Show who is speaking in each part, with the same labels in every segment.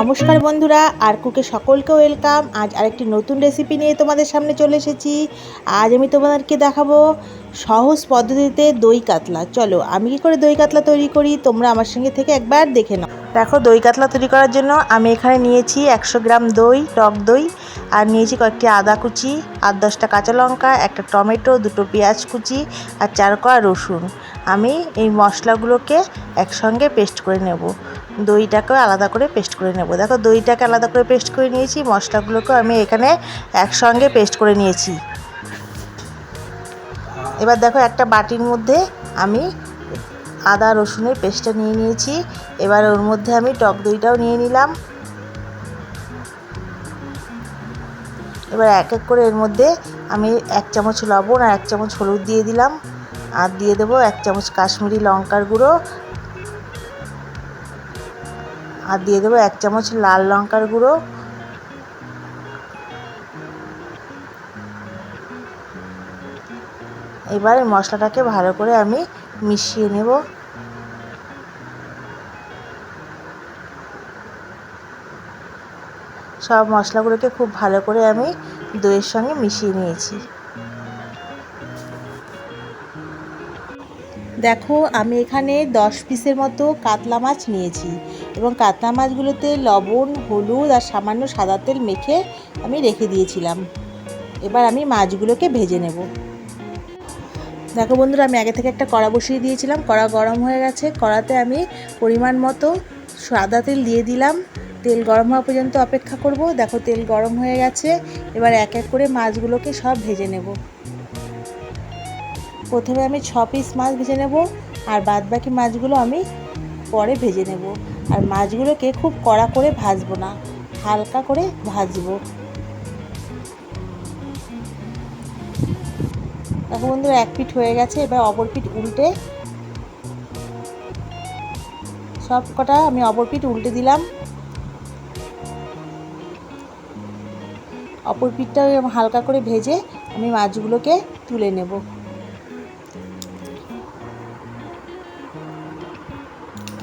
Speaker 1: নমস্কার বন্ধুরা আর কুকে সকলকে ওয়েলকাম। আজ আরেকটি নতুন রেসিপি নিয়ে তোমাদের সামনে চলে এসেছি। আজ আমি তোমাদেরকে দেখাবো সহজ পদ্ধতিতে দই কাতলা। চলো, আমি কি করে দই কাতলা তৈরি করি? তোমরা আমার সঙ্গে থেকে একবার দেখে নাও। দেখো, দই কাতলা তৈরি করার জন্য আমি এখানে নিয়েছি একশো গ্রাম দই, টক দই, আর নিয়েছি কয়েকটি আদা কুচি, আর দশটা কাঁচা লঙ্কা, একটা টমেটো, দুটো পেঁয়াজ কুচি, আর চার কোয়া রসুন। আমি এই মশলাগুলোকে একসঙ্গে পেস্ট করে নেব। দইটাকেও আলাদা করে পেস্ট করে নেব। দেখো, দইটাকে আলাদা করে পেস্ট করে নিয়েছি, মশলাগুলোকেও আমি এখানে একসঙ্গে পেস্ট করে নিয়েছি। এবার দেখো, একটা বাটির মধ্যে আমি আদা, রসুনের পেস্টটা নিয়ে নিয়েছি। এবার ওর মধ্যে আমি টক দইটাও নিয়ে নিলাম। এবার এক এক করে এর মধ্যে আমি এক চামচ লবণ আর এক চামচ হলুদ দিয়ে দিলাম। আর দিয়ে দেবো এক চামচ কাশ্মীরি লঙ্কার গুঁড়ো আর দিয়ে দেবো এক চামচ লাল লঙ্কার গুঁড়ো। এবার মশলাটাকে ভালো করে আমি মিশিয়ে নেব। সব মশলাগুলোকে খুব ভালো করে আমি দইয়ের সঙ্গে মিশিয়ে নিয়েছি। দেখো, আমি এখানে দশ পিসের মতো কাতলা মাছ নিয়েছি। এবং কাতলা মাছগুলোতে লবণ, হলুদ আর সামান্য সাদা তেল মেখে আমি রেখে দিয়েছিলাম। এবার আমি মাছগুলোকে ভেজে নেব। দেখো বন্ধুরা, আমি আগে থেকে একটা কড়া বসিয়ে দিয়েছিলাম। কড়া গরম হয়ে গেছে। কড়াতে আমি পরিমাণ মতো সাদা তেল দিয়ে দিলাম। তেল গরম হওয়া পর্যন্ত অপেক্ষা করব। দেখো, তেল গরম হয়ে গেছে। এবার এক এক করে মাছগুলোকে সব ভেজে নেব। প্রথমে আমি ছ পিস মাছ ভেজে নেব। আর বাদ বাকি মাছগুলো আমি পরে ভেজে নেব। আর মাছগুলোকে খুব কড়া করে ভাজবো না, হালকা করে ভাজবো। দেখো বন্ধুরা, এক পিঠ হয়ে গেছে, এবার অপর পিঠ উল্টে সব কটা আমি অপর পিঠ উল্টে দিলাম। অপর পিঠটা হালকা করে ভেজে আমি মাছগুলোকে তুলে নেব।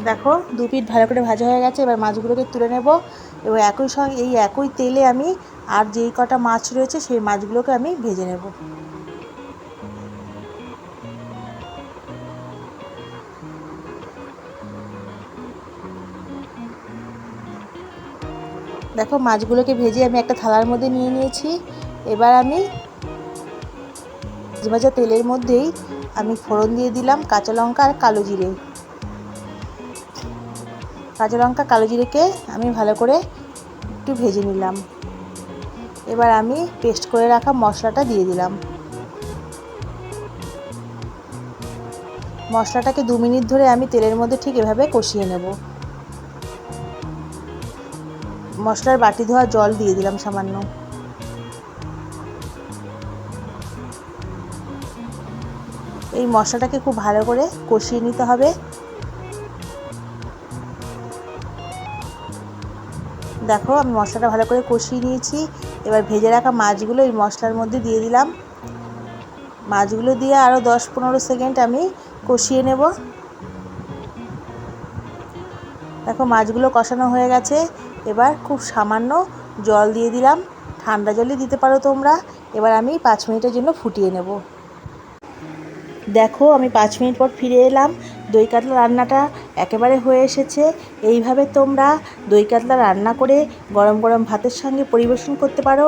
Speaker 1: দেখো, দু পিঠ ভালো করে ভাজা হয়ে গেছে, এবার মাছগুলোকে তুলে নেব। এবং একই সঙ্গে, এই একই তেলে আমি আর যেই কটা মাছ রয়েছে, সেই মাছগুলোকে আমি ভেজে নেব। দেখো, মাছগুলোকে ভেজে আমি একটা থালার মধ্যে নিয়ে নিয়েছি। এবার আমি ভাজা তেলের মধ্যেই আমি ফোড়ন দিয়ে দিলাম, কাঁচা লঙ্কা আর কালো জিরে। কাঁচা লঙ্কা, কালো জিরেকে আমি ভালো করে একটু ভেজে নিলাম। এবার আমি পেস্ট করে রাখা মশলাটা দিয়ে দিলাম। মশলাটাকে দু মিনিট ধরে আমি তেলের মধ্যে ঠিক এভাবে কষিয়ে নেব। মশলার বাটি ধোয়া জল দিয়ে দিলাম সামান্য। এই মশলাটাকে খুব ভালো করে কষিয়ে নিতে হবে। দেখো, আমি মশলাটা ভালো করে কষিয়ে নিয়েছি। এবার ভেজে রাখা মাছগুলো এই মশলার মধ্যে দিয়ে দিলাম। মাছগুলো দিয়ে আরও দশ পনেরো সেকেন্ড আমি কষিয়ে নেব। দেখো, মাছগুলো কষানো হয়ে গেছে। এবার খুব সামান্য জল দিয়ে দিলাম। ঠান্ডা জলই দিতে পারো তোমরা। এবার আমি পাঁচ মিনিটের জন্য ফুটিয়ে নেব। দেখো, আমি পাঁচ মিনিট পর ফিরে এলাম। দই কাতলা রান্নাটা একেবারে হয়ে এসেছে। এইভাবে তোমরা দই কাতলা রান্না করে গরম গরম ভাতের সঙ্গে পরিবেশন করতে পারো।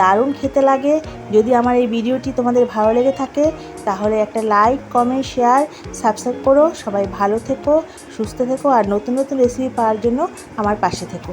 Speaker 1: দারুণ খেতে লাগে। যদি আমার এই ভিডিওটি তোমাদের ভালো লেগে থাকে, তাহলে একটা লাইক কমেন্ট শেয়ার সাবস্ক্রাইব করো। সবাই ভালো থেকো, সুস্থ থেকো, আর নতুন নতুন রেসিপি পাওয়ার জন্য আমার পাশে থেকো।